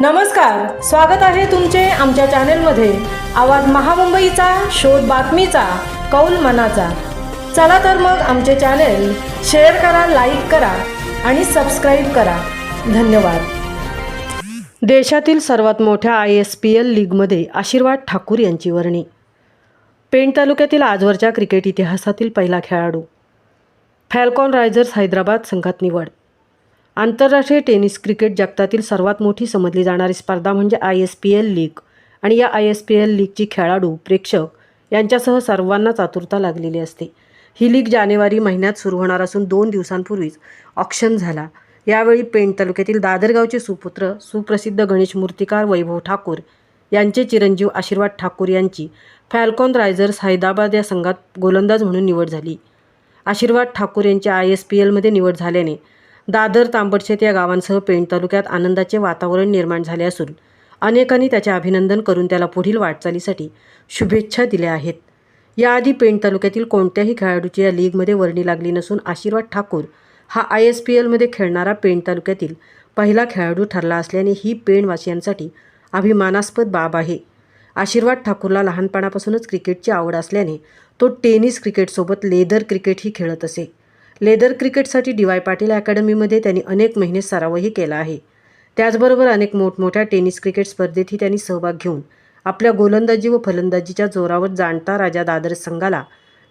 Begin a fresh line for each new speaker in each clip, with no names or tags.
नमस्कार स्वागत आहे तुमचे आमच्या चॅनेलमध्ये. आवाज महामुंबईचा शोध बातमीचा कौल मनाचा. चला तर मग आमचे चॅनेल शेअर करा लाईक करा आणि सबस्क्राईब करा. धन्यवाद. देशातील सर्वात मोठ्या आय एस पी एल लीगमध्ये आशीर्वाद ठाकूर यांची वर्णी. पेण तालुक्यातील आजवरच्या क्रिकेट इतिहासातील पहिला खेळाडू. फॅल्कॉन रायझर्स हैदराबाद संघात निवड. आंतरराष्ट्रीय टेनिस क्रिकेट जगतातील सर्वात मोठी समजली जाणारी स्पर्धा म्हणजे I S P L league. आणि या आय एस पी एल लीगची खेळाडू प्रेक्षक यांच्यासह सर्वांनाच आतुरता लागलेली असते. ही लीग जानेवारी महिन्यात सुरू होणार असून दोन दिवसांपूर्वीच ऑक्शन झाला. यावेळी पेण तालुक्यातील दादरगावचे सुपुत्र सुप्रसिद्ध गणेश मूर्तिकार वैभव ठाकूर यांचे चिरंजीव आशीर्वाद ठाकूर यांची फॅल्कॉन रायझर्स हैदराबाद या संघात गोलंदाज म्हणून निवड झाली. आशीर्वाद ठाकूर यांची आय एस पी एलमध्ये निवड झाल्याने दादर तांबडशेत या गावांसह पेण तालुक्यात आनंदाचे वातावरण निर्माण झाले असून अनेकांनी त्याचे अभिनंदन करून त्याला पुढील वाटचालीसाठी शुभेच्छा दिल्या आहेत. याआधी पेण तालुक्यातील कोणत्याही खेळाडूची या लीगमध्ये वर्णी लागली नसून आशीर्वाद ठाकूर हा आय एस पी एलमध्ये खेळणारा पेण तालुक्यातील पहिला खेळाडू ठरला असल्याने ही पेणवासियांसाठी अभिमानास्पद बाब आहे. आशीर्वाद ठाकूरला लहानपणापासूनच क्रिकेटची आवड असल्याने तो टेनिस क्रिकेटसोबत लेदर क्रिकेटही खेळत असे. लेदर क्रिकेटसाठी डी वाय पाटील अकॅडमीमध्ये त्यांनी अनेक महिने सरावही केला आहे. त्याचबरोबर अनेक मोठमोठ्या टेनिस क्रिकेट स्पर्धेतही त्यांनी सहभाग घेऊन आपल्या गोलंदाजी व फलंदाजीच्या जोरावर जाणता राजा दादर संघाला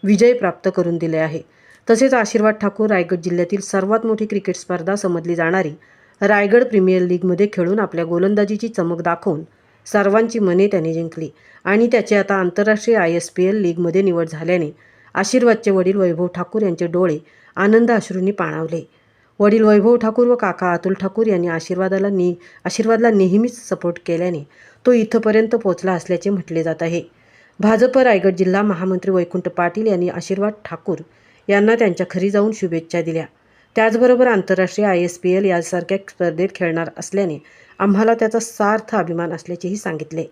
विजय प्राप्त करून दिले आहे. तसेच आशीर्वाद ठाकूर रायगड जिल्ह्यातील सर्वात मोठी क्रिकेट स्पर्धा समजली जाणारी रायगड प्रीमियर लीगमध्ये खेळून आपल्या गोलंदाजीची चमक दाखवून सर्वांची मने त्याने जिंकली आणि त्याची आता आंतरराष्ट्रीय आय एस पी एल लीगमध्ये निवड झाल्याने आशीर्वादचे वडील वैभव ठाकूर यांचे डोळे आनंद अश्रूंनी पाणावले. वडील वैभव ठाकूर व काका अतुल ठाकूर यांनी आशीर्वादाला ने आशीर्वादला नेहमीच सपोर्ट केल्याने तो इथंपर्यंत पोहोचला असल्याचे म्हटले जात आहे. भाजप रायगड जिल्हा महामंत्री वैकुंठ पाटील यांनी आशीर्वाद ठाकूर यांना त्यांच्या घरी जाऊन शुभेच्छा दिल्या. त्याचबरोबर आंतरराष्ट्रीय आय एस पी एल यासारख्या स्पर्धेत खेळणार असल्याने आम्हाला त्याचा सार्थ अभिमान असल्याचेही सांगितले.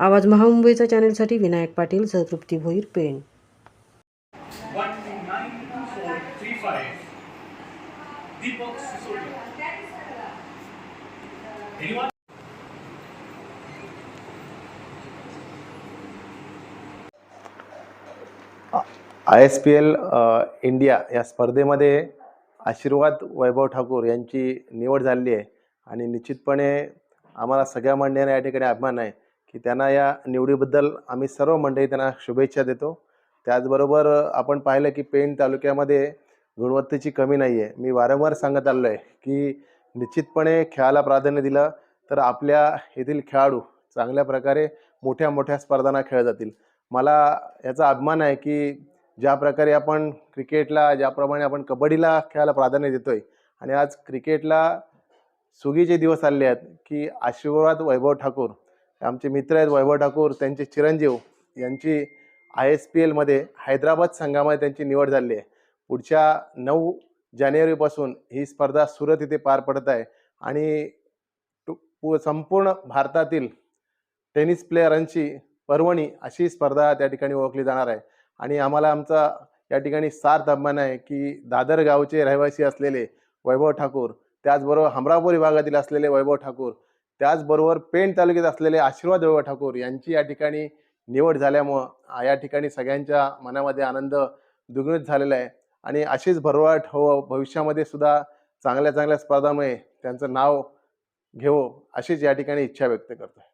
आवाज महामुंबईचा चॅनलसाठी Vinayak Patil सहतृप्ती Bhoir Pen.
Deepak Sisodia. Anyone?
I S P L India या स्पर्धेमध्ये आशीर्वाद वैभव ठाकूर यांची निवड झालेली आहे आणि निश्चितपणे आम्हाला सगळ्या मंडळींना या ठिकाणी अभिमान आहे की त्यांना या निवडीबद्दल आम्ही सर्व मंडळी त्यांना शुभेच्छा देतो त्याचबरोबर आपण पाहिलं की पेण तालुक्यामध्ये गुणवत्तेची कमी नाही आहे मी वारंवार सांगत आलो आहे की निश्चितपणे खेळाला प्राधान्य दिलं तर आपल्या येथील खेळाडू चांगल्या प्रकारे मोठ्या मोठ्या स्पर्धांना खेळ जातील. मला याचा अभिमान आहे की ज्या प्रकारे आपण क्रिकेटला ज्याप्रमाणे आपण कबड्डीला खेळायला प्राधान्य देतो आहे आणि आज क्रिकेटला सुगीचे दिवस आले आहेत की आशीर्वाद वैभव ठाकूर आमचे मित्र आहेत वैभव ठाकूर त्यांचे चिरंजीव यांची आय एस पी एलमध्ये हैदराबाद संघामध्ये त्यांची निवड झाली आहे. पुढच्या नऊ जानेवारीपासून ही स्पर्धा सुरत इथे पार पडत आहे. आणि पु- संपूर्ण भारतातील टेनिस प्लेयरांची पर्वणी अशी स्पर्धा त्या ठिकाणी ओळखली जाणार आहे. आणि आम्हाला आमचा या ठिकाणी सार्थ अभिमान आहे की दादर गावचे रहिवासी असलेले वैभव ठाकूर त्याचबरोबर हमरापूर विभागातील असलेले वैभव ठाकूर त्याचबरोबर पेण तालुक्यात असलेले आशीर्वाद वैभव ठाकूर यांची या ठिकाणी निवड झाल्यामुळं या ठिकाणी सगळ्यांच्या मनामध्ये आनंद दुग्णित झालेला आहे. आणि अशीच भरवाट हो भविष्यामध्ये सुद्धा चांगल्या चांगल्या स्पर्धामुळे त्यांचं नाव घेऊ अशीच या ठिकाणी इच्छा व्यक्त करतोय.